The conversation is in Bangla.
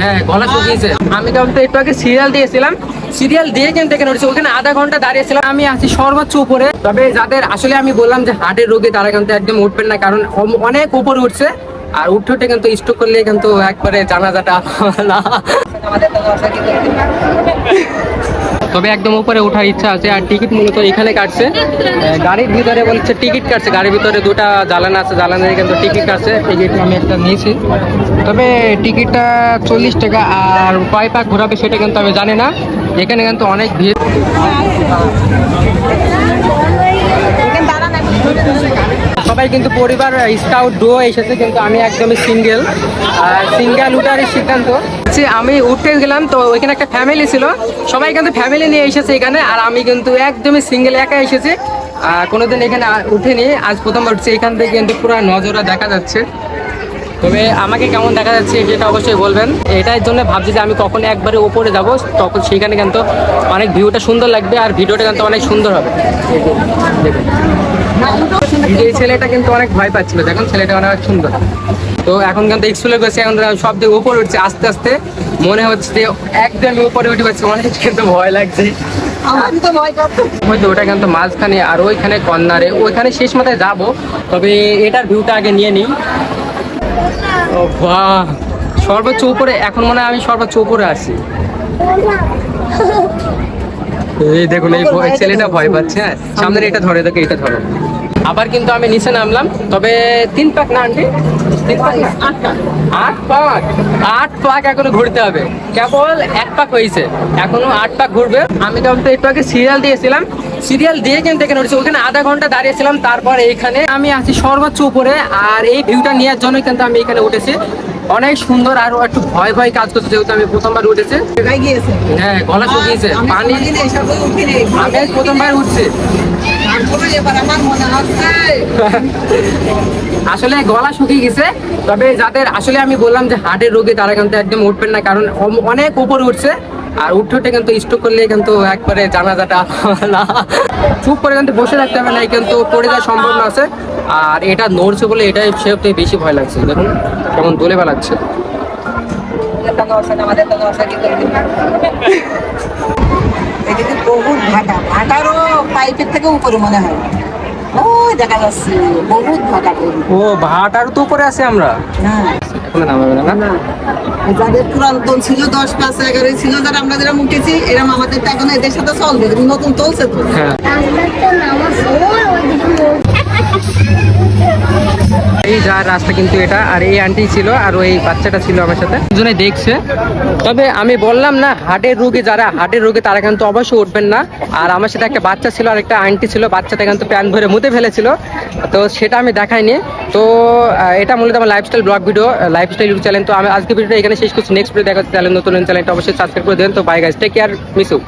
হ্যাঁ গলা আমি কিন্তু একটু আগে সিরিয়াল দিয়েছিলাম সিরিয়াল কিন্তু ওখানে ঘণ্টা দাঁড়িয়েছিলাম। আমি আছি সর্বোচ্চ উপরে। তবে যাদের, আসলে আমি বললাম যে তারা কিন্তু একদম উঠবেন না, কারণ অনেক উপরে উঠছে, আর উঠে উঠে কিন্তু করলে কিন্তু একবারে জানাজাটা তবে একদম উপরে ওঠার ইচ্ছা আছে আর টিকিট মূলত এখানে কাটছে। গাড়ির ভিতরে বলছে টিকিট কাটছে, গাড়ির ভিতরে দুটা জ্বালান আছে জ্বালানের কিন্তু টিকিট কাটছে। টিকিট আমি একটা নিয়েছি। তবে টিকিটটা চল্লিশ টাকা আর কয় পাক ঘোরাবে সেটা কিন্তু আমি জানি না। এখানে কিন্তু অনেক ভিড়। সবাই কিন্তু পরিবার স্কাউট ডো এসেছে, কিন্তু আমি একদমই সিঙ্গেল সিঙ্গেল উঠারই সিদ্ধান্ত। যে আমি উঠতে গেলাম, তো ওইখানে একটা ফ্যামিলি ছিল। সবাই কিন্তু ফ্যামিলি নিয়ে এসেছে এখানে, আর আমি কিন্তু একদমই সিঙ্গেল একা এসেছি। কোনোদিন এখানে উঠিনি। আজ প্রথমবার উঠছি, এখান থেকে কিন্তু পুরো নজরা দেখা যাচ্ছে। তবে আমাকে কেমন দেখা যাচ্ছে সেটা অবশ্যই বলবেন। এটার জন্য ভাবছি যে আমি কখন একবারে ওপরে যাব তখন সেখানে কিন্তু অনেক ভিউটা সুন্দর লাগবে আর ভিডিওটা কিন্তু অনেক সুন্দর হবে। এই ছেলেটা কিন্তু অনেক ভয় পাচ্ছিল দেখুন ছেলেটা অনেক সুন্দর। তো এখন কিন্তু স্কুলে গেছে এখন সব দিকে উপরে উঠছে আস্তে আস্তে মনে হচ্ছে যে একদম উপরে উঠে পাচ্ছে অনেক কিন্তু ভয় লাগছে। ওই তো ওটা কিন্তু মাঝখানে আর ওইখানে কর্নারে ওইখানে শেষ মাথায় যাব তবে এটার ভিউটা আগে নিয়ে নিই। ও সর্বোচ্চ উপরে এখন মনে হয় আমি সর্বোচ্চ উপরে আছি। এই দেখুন এই ছেলেটা ভয় পাচ্ছে হ্যাঁ সামনের এটা ধরে দেখো এটা ধরো। আবার কিন্তু আমি নিচে নামলাম তবে তিন পাক না আন্টি? তিন পাক না? আট পাক। আট পাক? আট পাক এখনও ঘুরতে হবে। কেবল এক পাক হয়েছে। এখনও আট পাক ঘুরবে। আমি কিন্তু একটু আগে সিরিয়াল দিয়েছিলাম সিরিয়াল দিয়ে কিন্তু এখানে উঠেছি ওখানে আধা ঘণ্টা দাঁড়িয়েছিলাম তারপর এইখানে আমি আছি সর্বোচ্চ উপরে আর এই ভিউটা নেওয়ার জন্য কিন্তু আমি এখানে উঠেছি। অনেক সুন্দর আর একটু ভয় ভয় কাজ করছে যেহেতু আমি প্রথমবার উঠেছি। হ্যাঁ গলা শুকিয়েছে পানি আমি প্রথমবার উঠছি। আসলে গলা শুকিয়ে গেছে তবে যাদের আসলে আমি বললাম যে হার্টের রোগী তারা কিন্তু একদম উঠবেন না কারণ অনেক উপরে উঠছে। আর উঠে উঠে কিন্তু স্ট্রোক করলে কিন্তু একবারে জানাজাটা না। চুপ করে কিন্তু বসে থাকতে হবে না কিন্তু পড়ে যাওয়ার সম্ভাবনা আছে। আর এটা নড়ছে বলে এটাই সবথেকে বেশি ভয় লাগছে। দেখুন কেমন দোলে বেলাচ্ছে বহুত ভাটা। ভাটারও পাইপের থেকে উপরে মনে হয়। দেখা যাচ্ছে। বহুত ভাটা ও ভাটার তো উপরে আছে আমরা। হ্যাঁ এখন নামাবে না না? যাদের পুরাতন ছিল দশ পাঁচ এগারো ছিল যারা আমরা যারা উঠেছি এরম আমাদের তো এখন এদের সাথে চলবে নতুন চলছে তো। হ্যাঁ। রাস্তাটা নামার সময় ওইদিকে এই যার রাস্তা কিন্তু এটা, আর এই আন্টি ছিল, আর ওই বাচ্চাটা ছিল আমার সাথে। দুজনে দেখছে। তবে আমি বললাম না, হার্টের রোগী যারা, হার্টের রোগী তারা কিন্তু অবশ্যই উঠবেন না। আর আমার সাথে একটা বাচ্চা ছিল, আর একটা আন্টি ছিল, বাচ্চাটা কিন্তু প্যান ভরে মুতে ফেলেছিল। তো সেটা আমি দেখাইনি। তো এটা মূলত আমার lifestyle blog video lifestyle YouTube channel তো আমি আজকে ভিডিওটা এখানে শেষ করছি। নেক্সট ভিডিও দেখা চ্যানেল নতুন চ্যানেলটা অবশ্যই সাবস্ক্রাইব করে দেন তো bye guys take care miso